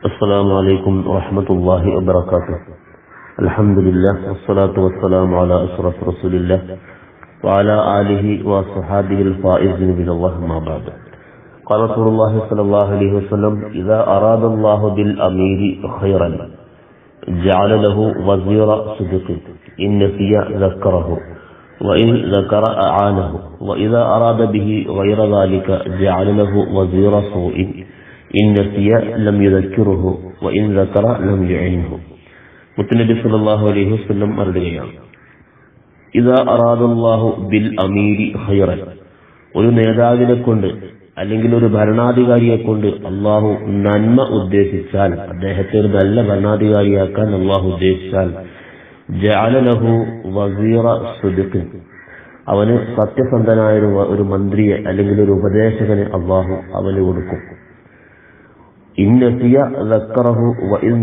السلام عليكم ورحمة الله وبركاته. الحمد لله والصلاة والسلام على أشرف رسول الله وعلى آله وصحابه الفائزين من الله ما بعد. قال رسول الله صلى الله عليه وسلم إذا أراد الله بالأمير خيرا جعل له وزير صدق. إن نسي ذكره وإن ذكر أعانه. وإذا أراد به غير ذلك جعل له وزير سوء. In ലം യുദക്കിറുഹു വ in ദക്കറ ലം യുഇൻഹു മുത്തനബി സല്ലല്ലാഹു അലൈഹി വസല്ലം മറുപടിയാണ്. ഇദാ അറാദല്ലാഹു ബിൽ അമീരി ഖൈറൻ. ഒരു നേതാവിനെ കൊണ്ട് അല്ലെങ്കിൽ ഒരു ഭരണാധികാരിയെ കൊണ്ട് അള്ളാഹു നന്മ ഉദ്ദേശിച്ചാൽ അദ്ദേഹത്തെ ഒരു നല്ല ഭരണാധികാരിയാക്കാൻ അള്ളാഹു ഉദ്ദേശിച്ചാൽ ജാലലഹു വസീറ സുദുഖിൻ. അവന് സത്യസന്ധനായ ഒരു മന്ത്രിയെ അല്ലെങ്കിൽ ഒരു ഉപദേശകനെ അള്ളാഹു അവന് കൊടുക്കും. ഇന്നസിയ ദക്കറഹു വ ഇൻ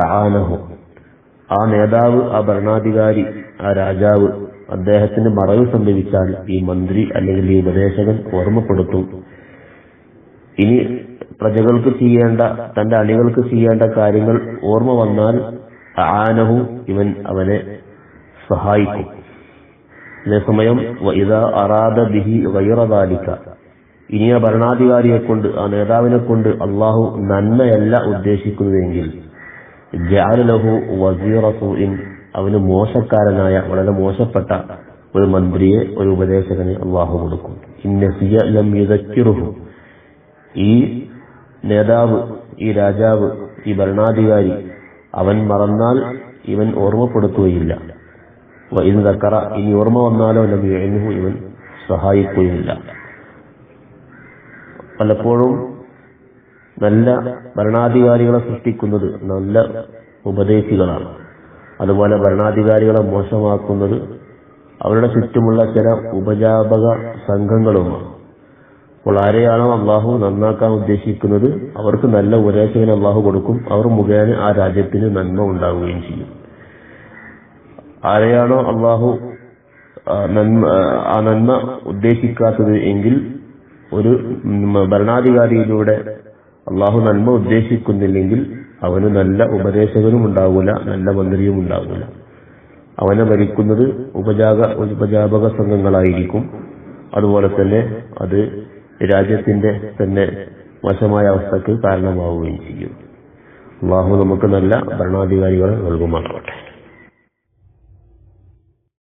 അആനഹു ആ നേതാവ് ആ ഭരണാധികാരി ആ രാജാവ് അദ്ദേഹത്തിന് മറവ് സംഭവിച്ചാൽ ഈ മന്ത്രി അല്ലെങ്കിൽ ഈ ഉപദേശകൻ ഓർമ്മപ്പെടുത്തും. ഇനി പ്രജകൾക്ക് ചെയ്യേണ്ട തന്റെ അണികൾക്ക് ചെയ്യേണ്ട കാര്യങ്ങൾ ഓർമ്മ വന്നാൽ ആനഹു ഇവൻ അവനെ സഹായിക്കും. അതേസമയം ഇതാ അറാദ ബിഹി വൈറദാലിക്ക ഇനി ആ ഭരണാധികാരിയെ കൊണ്ട് ആ നേതാവിനെ കൊണ്ട് അള്ളാഹു നന്മയല്ല ഉദ്ദേശിക്കുന്നതെങ്കിൽ ജാലലഹു വസീറസുഇൻ അവന് മോശക്കാരനായ വളരെ മോശപ്പെട്ട ഒരു മന്ത്രിയെ ഒരു ഉപദേശകന് അള്ളാഹു കൊടുക്കും. ഇന്നസിയ ലം യുദക്കിറുഹു. ഈ നേതാവ് ഈ രാജാവ് ഈ ഭരണാധികാരി അവൻ മറന്നാൽ ഇവൻ ഓർമ്മപ്പെടുത്തുകയില്ല. ഇന്ന് തക്കറ ഇനി ഓർമ്മ വന്നാലോ ലം എഴുന്നു ഇവൻ സഹായിക്കുകയില്ല. പലപ്പോഴും നല്ല ഭരണാധികാരികളെ സൃഷ്ടിക്കുന്നത് നല്ല ഉപദേശികളാണ്. അതുപോലെ ഭരണാധികാരികളെ മോശമാക്കുന്നത് അവരുടെ ചുറ്റുമുള്ള ചില ഉപജാപക സംഘങ്ങളുമാണ്. അപ്പോൾ ആരെയാണോ അള്ളാഹു നന്നാക്കാൻ ഉദ്ദേശിക്കുന്നത്? അവർക്ക് നല്ല ഉപദേശകന് അള്ളാഹു കൊടുക്കും. അവർ മുഖേന ആ രാജ്യത്തിന് നന്മ ഉണ്ടാവുകയും ചെയ്യും. ആരെയാണോ അള്ളാഹു നന്മ ആ നന്മ ഉദ്ദേശിക്കാത്തത് എങ്കിൽ ഒരു ഭരണാധികാരിയിലൂടെ അള്ളാഹു നന്മ ഉദ്ദേശിക്കുന്നില്ലെങ്കിൽ അവന് നല്ല ഉപദേശകനും ഉണ്ടാവൂല നല്ല മന്ത്രിയും ഉണ്ടാവൂല. അവനെ ഭരിക്കുന്നത് ഉപജാക ഉപജാപക സംഘങ്ങളായിരിക്കും. അതുപോലെ തന്നെ അത് രാജ്യത്തിന്റെ തന്നെ മോശമായ അവസ്ഥക്ക് കാരണമാവുകയും ചെയ്യും. അള്ളാഹു നമുക്ക് നല്ല ഭരണാധികാരികളെ നൽകുമാറാവട്ടെ.